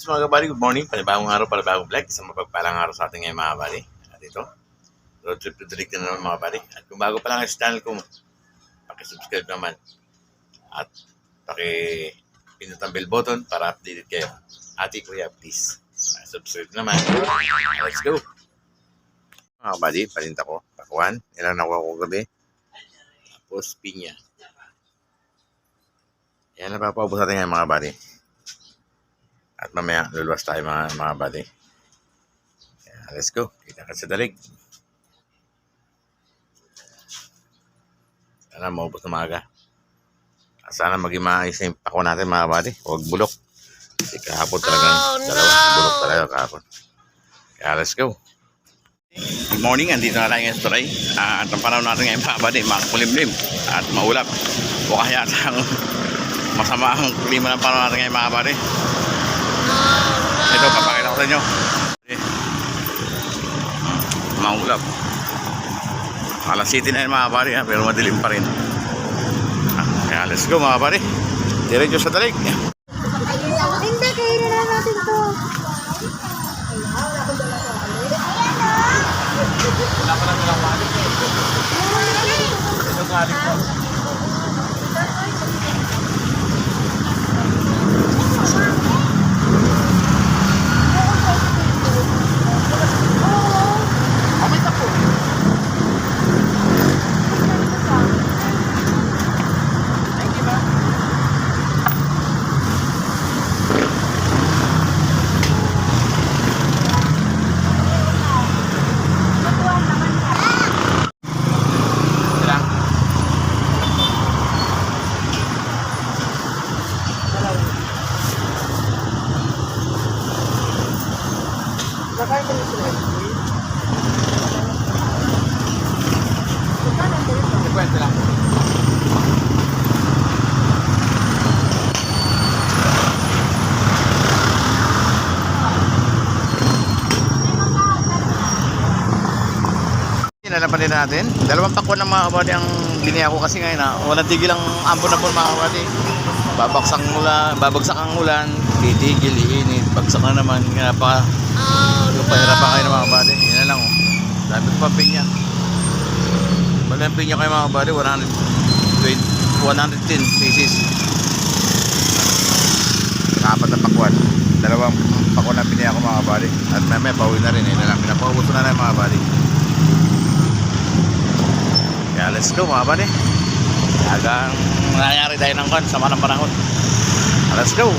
Yes, mga kabali, good morning. Panibagong araw, panibagong vlog. Isang mapagpalang araw sa ating ngayon mga kabali. At ito, road trip to Direct na naman mga kabali. At kung bago pa lang ang channel ko, pakisubscribe naman. At paki-pinut ang bell button para updated kayo. Ate Kuya, please. Subscribe naman. Let's go. Mga kabali, palinta ko. Pakuan. Ilan nakuha ko gabi. Tapos, pinya. Yan na papaubos natin ngayon mga kabali. At mamaya, luluwas tayo mga, mga buddy. Kaya, let's go. Kita ka sa dalig. Sana maubos na maaga. At sana maging maayos yung pako natin mga buddy. Huwag bulok. Kasi kahapon talagang dalawa. Bulok talaga kahapon. Kaya, let's go. Good morning, andito na tayo ngayon sa Turay. Ah, at ang panahon natin ngayon mga buddy, makulimlim at maulap. O kaya ang masama ang klima ng panahon natin ngayon mga buddy. Ito, papakita ko sa inyo. Eh, Maulap. Alas City na yun mga pare, ha, pero madilim pa rin. Ah, Kaya let's go mga pare. Diretso sa dalig. Hindi, kainin na natin to. Ilang? Lang. Nalapan din natin. Dalawang pakwan ng mga kabady ang biniya ko kasi ngayon ha. Walang tigil ang ambon-ambon mga kabady. Babaksak ang ulan, babagsak ang ulan, titigil, iinit, bagsak na naman. Kaya pa, oh, pahirapan kayo ng mga kabady. Yan na lang oh. Ko pa pinya. Bali ang pinya kayo mga kabady, 120, 110 pieces. Apat na pakwan. Dalawang pakwan na biniya ko mga kabady. At mamaya pauwi na rin. Yan na lang. Pinapaubos na na yung mga kabady. Kaya let's go mga bane. Hanggang nangyari tayo ng kan sama ng panahon. Let's go.